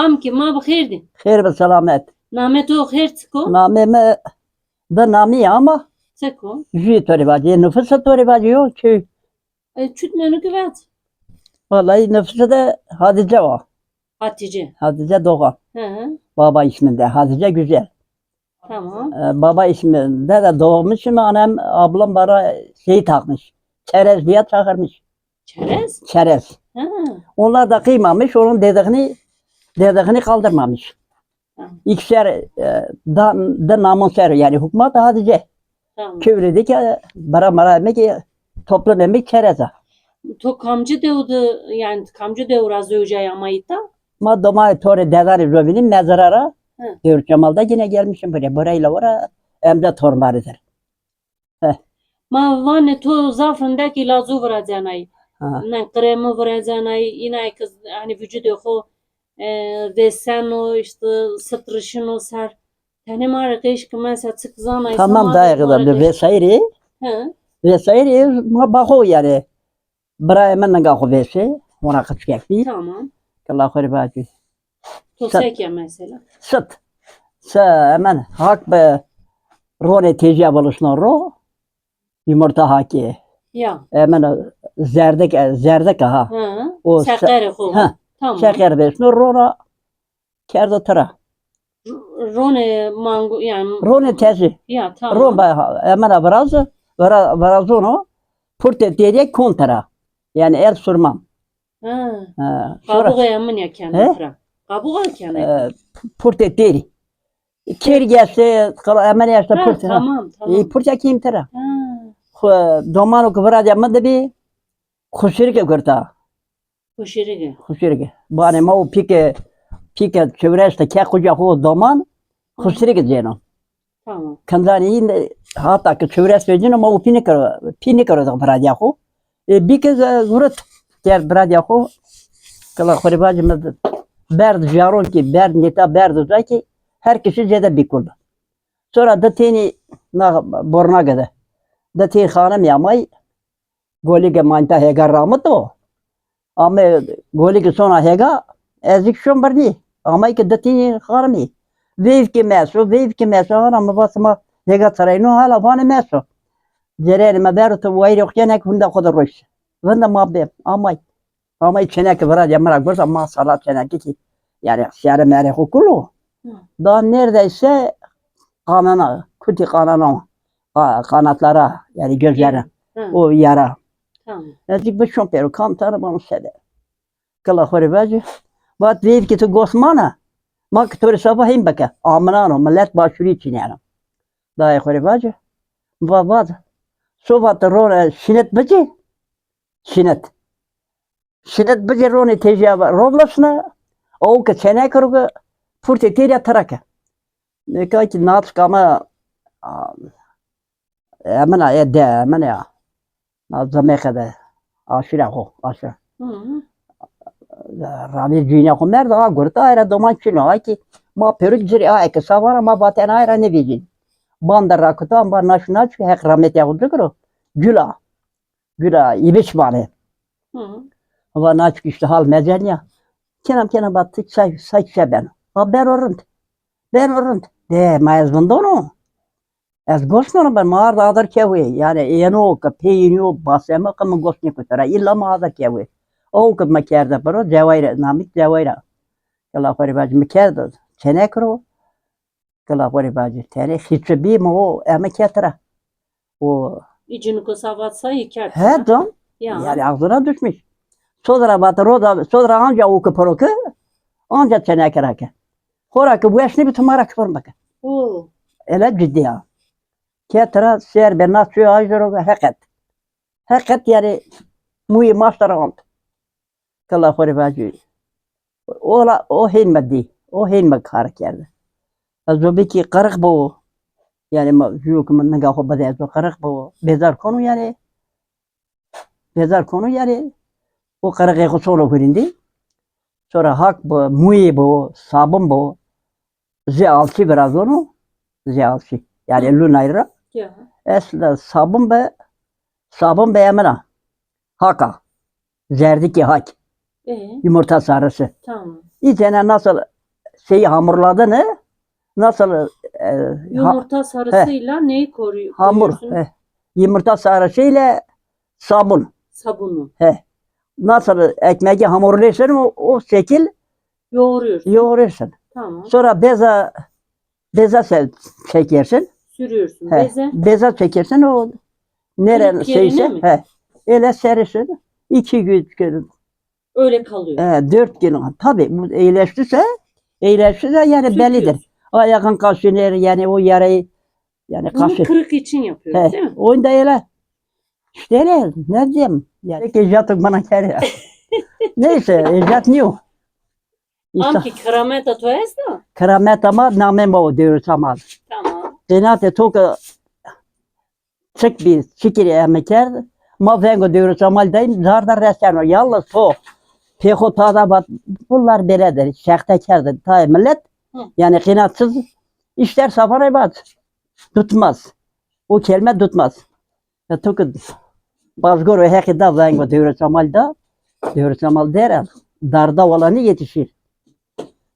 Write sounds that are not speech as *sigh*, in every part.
Amki ma bi din. Xêr bi selamet. Namê tu xêr çi e, kom? Me da namî ama Çi kom? jî torê vadiye nüfusa torê vadiyo çû. E, Çut menû kivet? Vallahi nüfusa da Hadice var. Hatice. Hadice Doğan. Hı. Baba isminde. Hadice Güzel. Tamam. E, baba isminde de doğmuşum. Annem, ablam bana şey takmış. Çerez diye takırmış. Çerez? Çerez. Ha. Onlar da kıymamış. Onun dediğini dediğini kaldırmamış. Hı. İkişer e, da, da namuslar yani hükümet Hatice. Tamam. Küvredi ki bara mara emek toplum emek çereze. To kamcı devdu yani kamcı devur az önce yamayıta. Ma doma tore dedari rövinin mezarara diyor Cemal'da yine gelmişim buraya. Burayla ora emde tormarıdır. Ma vane to zafrındaki lazu vuracanay. Ha. Ne kremi vuracanay. Yine kız hani vücudu xo e, desen o işte sıtrışın o ser. Tane mara kış ki mesela çıkzanay. Tamam da kadar vesaire vesaire ma baho yani. Buraya men nga ho vese ona kaçacak bir. Tamam. Allah khori baci. To Sat- sek ya mesela. Sıt. Sa hemen hak be rone tecrübe oluşuna ro yumurta haki. Ya. Hemen zerdek zerdek ha. Hı. O Sekere xo. Ha. Tamam. Şeker besno rona kerdo tara. Rone mango yani. Rone tezi. Ya tamam. Roba hemen abrazı vara varazono purte diye kontara. Yani el sürmem. Ha. Ha, Kabuğa yaman ya kendi He? kıra. Kabuğa kendi. e, purte deri. Kala hemen yaşta purte. tamam tamam. E purte kim tara. Ha. Domano kıvıra da bir kuşirke kurta. Kuşirke. Bana ma o pike pike çevreste ke kuca ho doman kuşirke diyeno. Tamam. Kanzani yine hatta ki çevreste diyeno ma o pini karo pini karo da para yahu. E bir kez zurat ker para yahu. Kala khori bacı mı berd jaron ki berd neta berd da ki her kişi cede bir. Sonra da teni na borna gada. Da teni hanım yamay goli ke manta hega rahmat o. Ama goli ke sona hega ezik şun bardi. Ama ki da teni hanım Vev ki meso, vev ki meso ama basma hega sarayno hala bana meso. Cereni ma berto vayri yok yenek hunda kadar roş. Vanda mabbe amay. Amay çenek vara yamara görsa ma salat çenek ki. Yani şere mere hukulu. Daha neredeyse kanana, kuti kanana, ka- kanatlara yani gözlerine Ha. o yara. Nazik bu şompero kan tanı bana sede. Kala khore baji. Bat vev ki tu gosmana. Ma ki tu sabah him baka. Amnano millet başuri için yani. Daha khore baji. Va va. Sobat rona şinet baji. Şinet. Şinet baji rona tejaba. Roblasna. O ka çene karuga. Furte teriya taraka. Ne ka ki nats kama. Amana ya de amana ya. Nazame kada. Aşira ho. Aşira. Hı. Rami dünya ko merda ha gurta ayra doman çino ay ki ma peruk jiri ay ke savara ma baten ayra ne vijin. Bandar rakuta ma naş naş hek rahmet ya kudukro. Güla. Güla ibiş bane. Hı. Ama naç işte hal mezen ya. Kenam kenam battı say say ben. Ha ben orund. Ben orund. De mayaz bundono. Ez gosmano ben maar da adar kewe. Yani eno ka peyino basema kam gosne kutara illa ma adar kewe. O ka makerda paro jawayra namik jawayra. Kala pare baj makerda. Çene kro. Kala pare baj tere hiçbir bir mo ama ketara. O İcini kusavatsa hikayet. he dom. Ya. Yani ağzına düşmüş. Sodra batı roda sodra anca o kaparoku anca çene kerake. Horakı bu eşni bir tumara kıpır bakın. Oo. Ele ciddi ya. Ketara ser ben nasıyor ajro hakikat. Hakikat yani muyi masterant. Kala khori baji. Ola o hin maddi. O hin makar kerdi. Azo ki qarq bu. Yani ma juk من نگاه بده از qarq bu. Bezar konu yani. Bezar konu yani. O qarq kusolo firindi. Sonra hak bu, muyi bu, sabun bu. Ziyalçı biraz onu. Ziyalçı. Yani 50 lira. Ya. Esla sabun be sabun be emena. Haka. Zerdiki hak. Ee, Yumurta sarısı. tamam. İçine nasıl şeyi hamurladığını nasıl e, ha- Yumurta sarısıyla neyi koruyor? hamur he, yumurta sarısıyla sabun Sabunu. nasıl ekmeği hamurluyorsun o, o şekil Yoğuruyorsun. yoğurursun. Tamam. Sonra beza beza çekersin. Sürüyorsun. He, Beze. beza çekersin o neren şeyse mi? he, öyle serirsin. İki gün, gün Öyle kalıyor. he, dört gün tabi bu iyileştiyse iyileştiyse yani Sürtüyorsun. bellidir. Ayağın kaşınır yani o yarayı yani Bunu kaşı. kırık için yapıyoruz He, değil mi? oyunda öyle. İşte öyle. Ne diyeyim? Yani icatın bana kere. *laughs* Neyse icat ne o? İşte Amki krameta to jest da? keramet ama namem o diyoruz ama. Tamam. Cenate toka çık bir çikiri emeker. Ma vengo diyoruz ama dayım zarda resen o. Yalnız o. Peko tada bat. Bunlar beredir. Şehtekardır. Tay millet. Yani kıynatsız işler safara bat. Tutmaz. O kelime tutmaz. Ya toka bazgor ve hekida vengo diyoruz ama da. Diyoruz ama der. Darda olanı yetişir.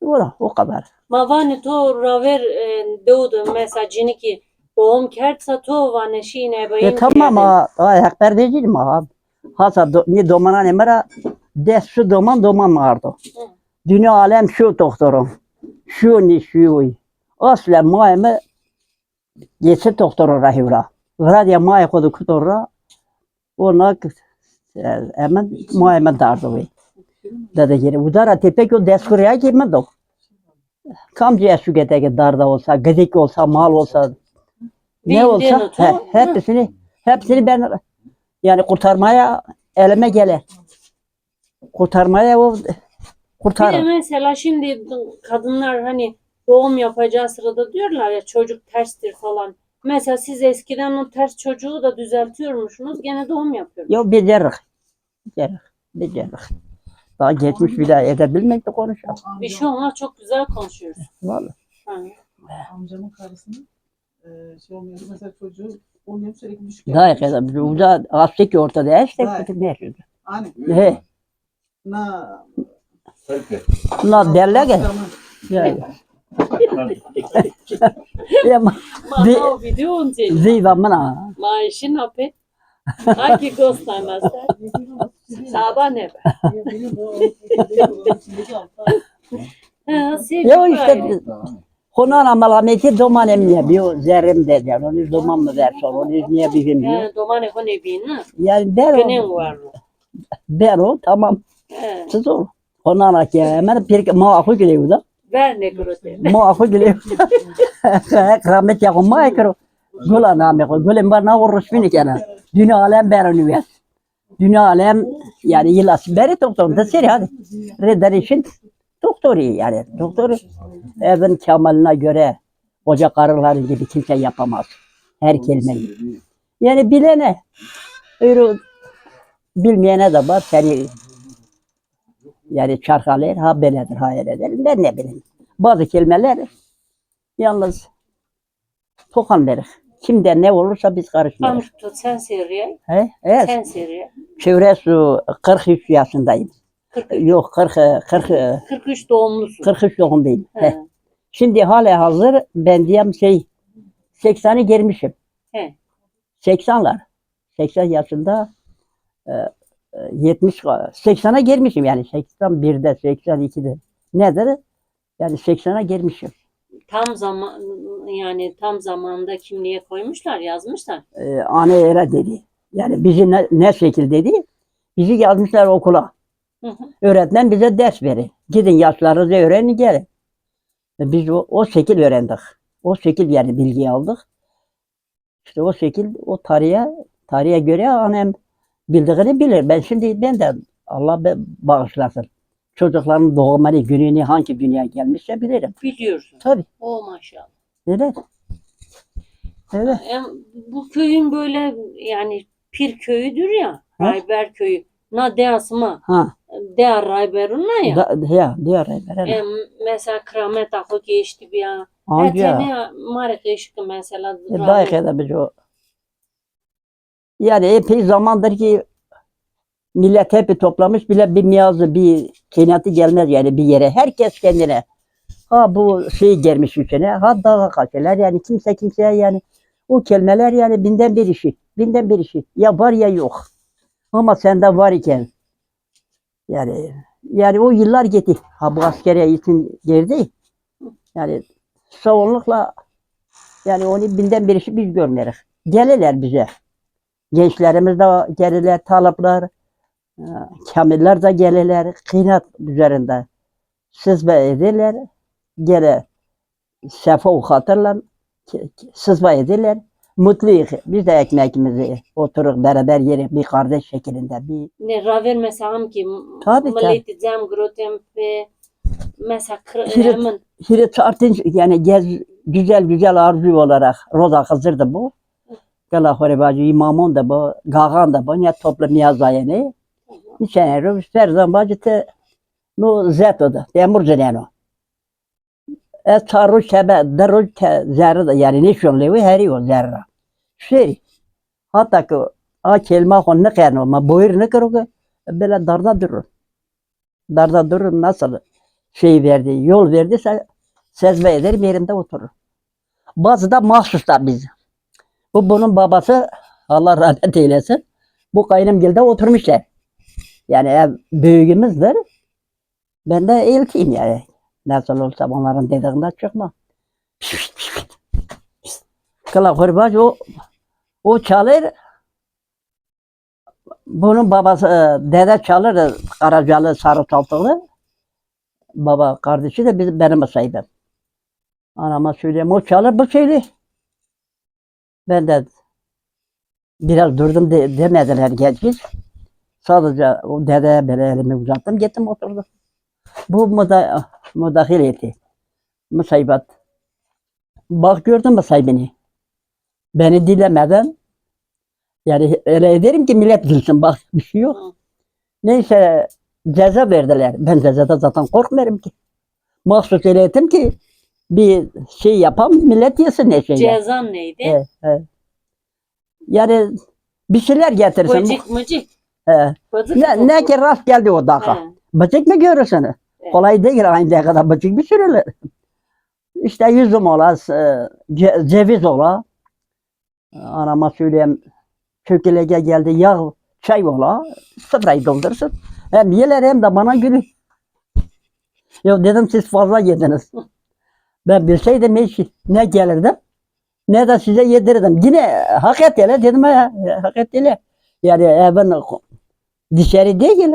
O, da, o kadar. Ma vani to raver e, doğdu mesela cini ki doğum kertsa to vane şine bayım. E tamam ha, ha hak verdeceğim ha. Hasa do, ni domana ne mera des şu doman doman vardı. Dünya alem şu doktorum. Şu ni şu. Aslen maime geçse doktoru rahivra. Radya maye kodu kutora. Ona hemen maime dardı ve. Dede geri. Udara tepek o des kuraya girmedi o. Kamcıya şu getege darda olsa, gıdık olsa, mal olsa, ne Bildiğin olsa otu, he, hepsini hepsini ben yani kurtarmaya elime gelir. Kurtarmaya o Bir de kurtar. mesela şimdi kadınlar hani doğum yapacağı sırada diyorlar ya çocuk terstir falan. Mesela siz eskiden o ters çocuğu da düzeltiyormuşsunuz. Gene doğum yapıyorsunuz. Yok becerik. Becerik. Becerik. Daha geçmiş bile edebilmek de konuşalım. Bir şey olmaz çok güzel konuşuyoruz. Vallahi. Ha. amcamın karısının e, şey olmuyor. Mesela çocuğu oluyor sürekli düşük Daha kadar. Uza astık ortada işte. Daha. kötü ne yaşıyordu? Hani He. na Bunlar derler ki. Ya. Ya ma- Ma Di- o video on seni. Ziva mana. Ma işin apet. Aki göstermezler. Sabah ne be? O Ha, sevgi Ya işte Konan amalameti doman emniye bir zerrim dedi. Onu doman mı versin, onu niye bilmiyor. Ha, domane kone bin ha. Yani der Könen o, var mı? der o tamam. He. Siz ol. Konan ak ya hemen bir maafu geliyor da. Ver ne grote. *laughs* Maafu geliyor. *laughs* Rahmet yakın maykro. Gula name ko. Gulem bana uğraş beni kana. Dünya alem berini ver. Dünya alem yani yılas beri doktor da seri hadi. Redder için doktori yani. Doktor evin kemaline göre koca karılar gibi kimse yapamaz. Her kelimeyi. Yani bilene öyle bilmeyene de var seni yani çarkalar ha beledir ha öyledir. Ben ne bileyim. Bazı kelimeler yalnız tokan verir. Kimde ne olursa biz karışmıyoruz. Tut sen seriye. He? Evet. Sen seriye. Çevre su 43 yaşındayım. 40, Yok 40 40 43 doğumlusun. 43 doğumluyum. He. He. Şimdi hala hazır ben diyeyim şey 80'i girmişim. He. 80'lar. 80 yaşında e, 70 80'a girmişim yani 81'de 82'de. Nedir? Yani 80'a girmişim. Tam zaman yani tam zamanda kimliğe koymuşlar, yazmışlar. Ee, anne öyle dedi. Yani bizi ne, ne şekil dedi? Bizi yazmışlar okula. Hı hı. Öğretmen bize ders verir. Gidin yaşlarınızı öğrenin gelin. E, Biz o, o şekil öğrendik. O şekil yani bilgi aldık. İşte o şekil o tarihe tarihe göre annem bildiğini bilir. Ben şimdi ben de Allah bağışlasın. Çocukların doğumları gününü hangi dünyaya gelmişse bilirim. Biliyorsun. Tabii. O maşallah. Evet. Evet. Em, bu köyün böyle yani pir köyüdür ya. Ha? Rayber köyü. Na deasma. Ha. Dea Rayber'una ya. Da, ya diyor. Evet. Em, mesela kramet akı geçti bir ya. Etene mare kışkı mesela. E, kadar biz o. Yani epey zamandır ki Millet hep toplamış bile bir miyazı, bir kıynatı gelmez yani bir yere. Herkes kendine. Ha bu şey gelmiş içine, ha dağa kaçırlar yani kimse kimseye yani o kelimeler yani binden bir işi, binden bir işi. Ya var ya yok. Ama sende var iken yani yani o yıllar gitti. Ha bu askeriye için girdi. Yani savunlukla yani onu binden bir işi biz görmeriz. Gelirler bize. Gençlerimiz de gelirler, talipler, e, kamiller de gelirler, kıynat üzerinde. Sızba ederler, gele sefa hatırlar, sızba ederler. Mutluyuz. Biz de ekmeğimizi oturup beraber yerik bir kardeş şeklinde. Bir Ne raver mesela ki Tabii, milleti cem grotem ve mesela kır- Hirit- tartınç yani gez, güzel güzel arzu olarak Roza Hızır'dı bu. Gala Horebacı imamon da bu, Gagan da bu, ne toplu miyazayeni. Nişane rüv, Ferzan bacı te, no zeto da, demur zineno. Ez taru şebe, deru te zerre da, yani şun levi heri o zerre. Şeri. Hatta ki, a kelime kon ne kayno, ma boyur ne karo ki, böyle darda durur. Darda durur nasıl şey verdi, yol verdi, sen sezme ederim yerimde oturur. Bazı da mahsuslar biz. Bu bunun babası Allah rahmet eylesin. Bu kaynımgilde oturmuşlar. Yani ev büyüğümüzdür. Ben de ilkiyim yani. Nasıl olsa onların dediğinden çıkma. Kala kurbaç o o çalır. Bunun babası e, dede çalır Karacalı sarı topluğu. Baba kardeşi de bizim, benim sahibi. Anama söyleyeyim o çalır bu söylüyor. Ben de biraz durdum de, demediler geç geç. Sadece o dedeye böyle elimi uzattım gittim oturdum. Bu muda, mudahil etti. Musaybat. Bak gördün mü sahibini? Beni dinlemeden yani öyle ederim ki millet bilsin bak bir şey yok. Neyse ceza verdiler. Ben cezadan zaten korkmuyorum ki. Mahsus öyle ettim ki bir şey yapam millet yesin ne şey. cezan neydi? Evet, evet. Yani bir şeyler getirsin. Bıcık mıcık. He. Bıcık Ne, ne ki rast geldi o dakika. He. Bıcık mı görürsün? Evet. Kolay değil aynı kadar bıcık bir sürülür. İşte yüzüm ola, e, ce- ceviz ola. Anama söyleyeyim çökelege geldi yağ, çay ola. Sıfırayı doldursun. Hem yeler hem de bana gülür. Ya dedim siz fazla yediniz. Ben bilseydim hiç ne gelirdim ne de size yedirirdim. Yine hak ettiler dedim ha, hak ettiler. Yani e, dışarı değil.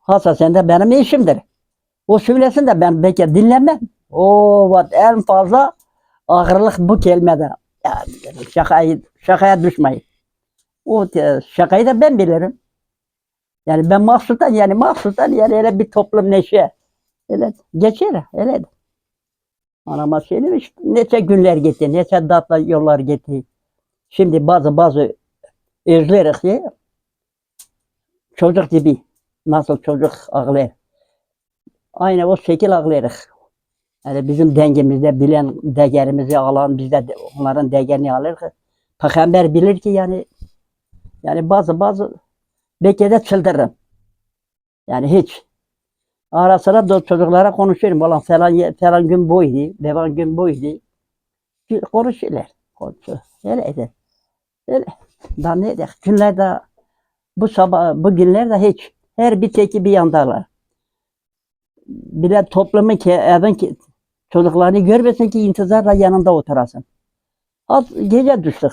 Hasa sen de benim işimdir. O söylesin de ben belki dinlemem. O vat en fazla ağırlık bu kelimede. Yani şakayı, şakaya düşmeyin. O şakayı da ben bilirim. Yani ben mahsustan yani mahsustan yani öyle bir toplum neşe. Öyle geçer öyle. Anama söylemiş neçe günler gitti, neçe tatlı yollar gitti. Şimdi bazı bazı özleriz ki çocuk gibi nasıl çocuk ağlar. Aynı o şekil ağlarız. Yani bizim dengemizde bilen değerimizi alan biz de onların değerini alırız. Peygamber bilir ki yani yani bazı bazı belki de çıldırırım. Yani hiç. Ara sıra da çocuklara konuşurum. Ulan falan, falan gün buydu, devam gün buydu. Konuşuyorlar. Konuşuyor. Öyleydi. Öyle. Daha ne de günlerde bu sabah, bu günlerde hiç. Her bir teki bir yandalar. Bir de toplumun ki evin ki çocuklarını görmesin ki intizarla yanında oturasın. Az gece düştük.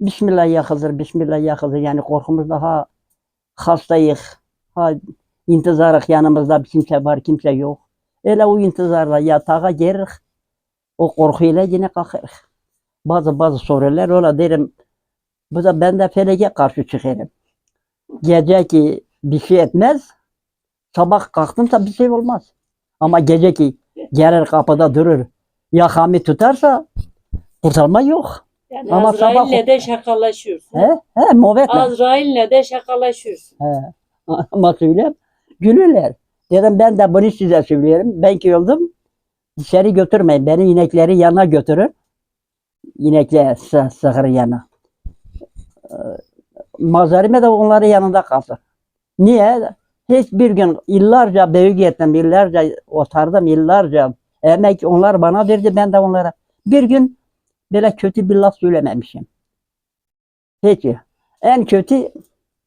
Bismillah ya Hızır, Bismillah ya Hızır. Yani korkumuz daha hastayız. Ha intizarık yanımızda bir kimse var, kimse yok. Öyle o intizarla yatağa girik. O korkuyla yine kalkarız. Bazı bazı sorular öyle derim. Bu da ben de feleke karşı çıkarım. Gece ki bir şey etmez. Sabah kalktımsa bir şey olmaz. Ama gece ki gelir kapıda durur. Yakamı tutarsa kurtarma yok. Yani Ama sabah- Azrail'le de şakalaşıyorsun. He? He, muhabbetle. Azrail'le de şakalaşıyorsun. He. *laughs* Ama söyleyeyim. Gülürler. Dedim ben de bunu size söylüyorum. Ben ki oldum. Dışarı götürmeyin. Beni inekleri yanına götürün. İnekler sı- sığır yana. Mazarime de onların yanında kalsın. Niye? Hiçbir gün yıllarca büyük ettim, yıllarca otardım, yıllarca emek onlar bana verdi, ben de onlara. Bir gün böyle kötü bir laf söylememişim. Peki. En kötü,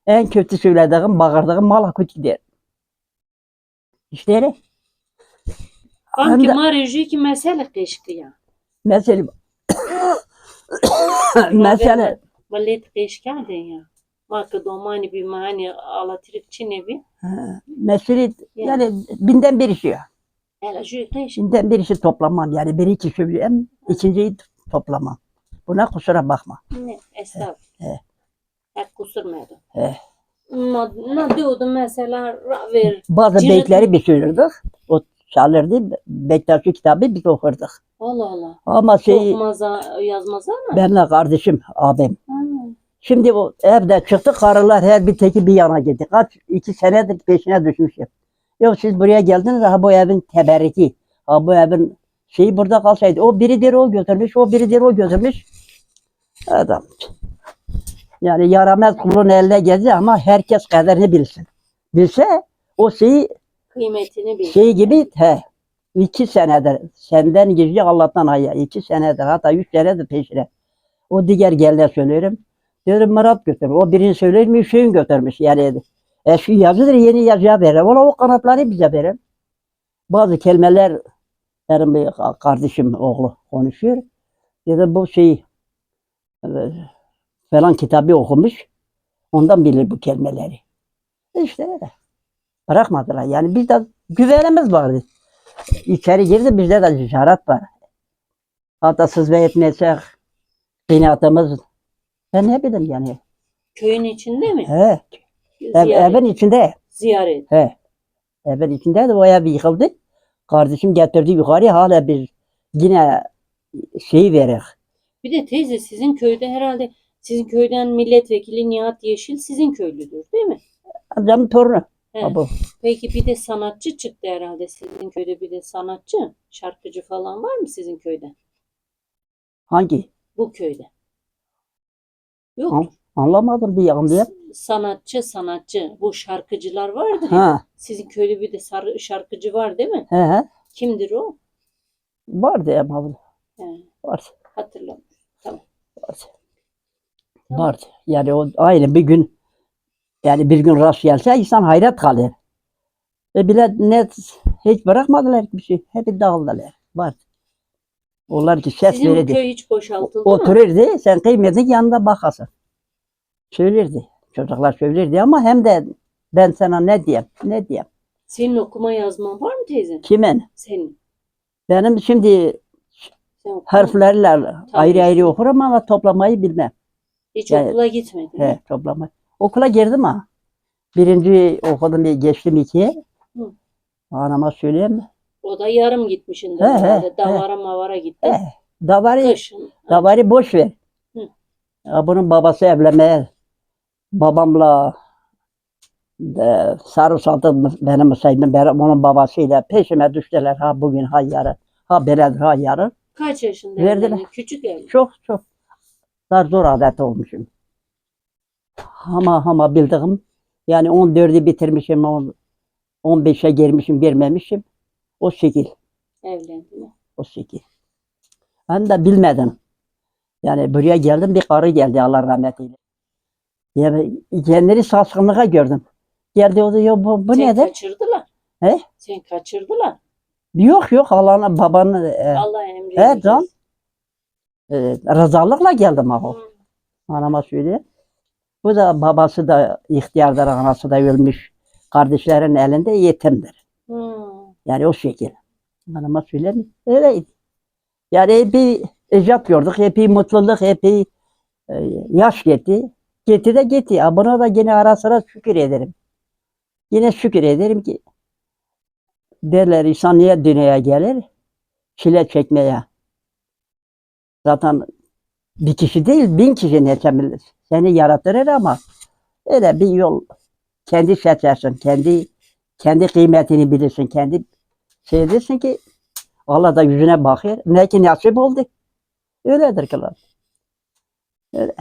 en kötü söylediğim, bağırdığım malakut der. İşte öyle. Anki marıcı ki mesele keşke ya. Mesela *coughs* mesela Valet keşke de ya. Marka domani bir mani alatırık çine bir. mesela yani binden birisi ya. Hele şu keşke. Binden birisi toplamam. Yani bir iki söyleyeyim, ikinciyi toplamam. Buna kusura bakma. Ne? Estağfurullah. He. Hep kusurmadım. He. Ne, ne diyordu mesela ver. Bazı Cirit- beytleri bitirirdik. O çalırdı. Bektaşi kitabı biz okurduk. Allah Allah. Ama şey Okumaza yazmaza mı? benle kardeşim, abim. Ha. Şimdi o evde çıktı karılar her bir teki bir yana gitti. Kaç iki senedir peşine düşmüşüm. Yok siz buraya geldiniz ha bu evin teberriki. Ha bu evin şeyi burada kalsaydı. O biridir o götürmüş, o biridir o götürmüş. Adam. Yani yaramaz kulun eline geldi ama herkes kaderini bilsin. Bilse o şeyi Kıymetini bil. şey gibi he iki senedir senden gizli Allah'tan aya iki senedir hatta üç senedir peşine. O diğer geline söylüyorum. Diyorum Murat götürmüş. O birini söylüyorum Hüseyin götürmüş. Yani eski yazıdır yeni yazıya verir. Ona o kanatları bize verir. Bazı kelimeler benim kardeşim oğlu konuşuyor. Dedim bu şey e, falan kitabı okumuş. Ondan bilir bu kelimeleri. İşte öyle. Bırakmadılar. Yani bizde güvenimiz vardı. İçeri girdi bizde de cesaret var. Hatasız ve etmesek kıynatımız ben ne bileyim yani. Köyün içinde mi? He, ev, evin içinde. Ziyaret. He. Evin içinde de o ev yıkıldı. Kardeşim getirdi yukarı hala biz yine şey verir. Bir de teyze sizin köyde herhalde sizin köyden milletvekili Nihat Yeşil sizin köylüdür değil mi? Adamın torunu. Bu. Peki bir de sanatçı çıktı herhalde sizin köyde bir de sanatçı, şarkıcı falan var mı sizin köyde? Hangi? Bu köyde. Yok. Ha. Anlamadım bir anlayayım. Sanatçı, sanatçı. Bu şarkıcılar vardır ya. Ha, Sizin köyde bir de şarkıcı var değil mi? he, he. Kimdir o? Vardı ama bu- He, vardı. hatırlamıyorum. Vardı. Vardı. Yani o aynı bir gün yani bir gün rast gelse insan hayret kalır. E bile net hiç bırakmadılar bir şey. Hep dağıldılar. Vardı. Onlar ki ses Sizin verirdi. köy hiç boşaltıldı mı? Otururdu. Sen kıymetin yanında bakasın. Söylerdi. Çocuklar söylerdi ama hem de ben sana ne diyeyim? Ne diyeyim? Senin okuma yazman var mı teyze? Kimin? Senin. Benim şimdi harflerle ayrı ayrı okurum ama toplamayı bilmem. Hiç Yani- okula gitmedin. He, toplama. Okula girdim ha. Birinci okudum, bir geçtim ikiye. Hı. Anama söyleyeyim mi? O da yarım gitmişindir. He, he, herhalde. he. Davara mavara gitti. He. Davarı, Kışın. davarı boş ver. Hı. Ya bunun babası evlenmeye babamla e, sarı satı benim saydım. Benim, onun babasıyla peşime düştüler. Ha bugün ha yarın. Ha beledir ha yarın. Kaç yaşında Verdiler. Küçük evli. Çok çok dar zor adet olmuşum. Ama ama bildiğim yani 14'ü bitirmişim, on- 15'e girmişim, girmemişim. O şekil, Evlendin. o şekil. Ben de bilmedim. Yani buraya geldim bir karı geldi Allah rahmet eylesin. Yani kendini saçkınlığa gördüm. Geldi o da ya bu, bu Sen nedir? kaçırdılar. He? Sen kaçırdılar. Yok yok Allah'ın babanın e, Allah emri. He, can. e, rızalıkla geldim. Hı. Anama söyleyeyim. Bu da babası da ihtiyardır, anası da ölmüş. Kardeşlerin elinde yetimdir. Hı. Yani o şekil. Anama söyleyeyim. Öyleydi. Yani epey icap gördük, epey mutluluk, epey e, yaş gitti. Gitti de gitti. Buna da yine ara sıra şükür ederim. Yine şükür ederim ki derler insan niye dünyaya gelir? Çile çekmeye. Zaten bir kişi değil bin kişi neçemilir. Seni yaratırır ama öyle bir yol kendi seçersin. Kendi kendi kıymetini bilirsin. Kendi şey dersin ki Allah da yüzüne bakıyor. Ne ki nasip oldu. Öyledir kılar. Öyle.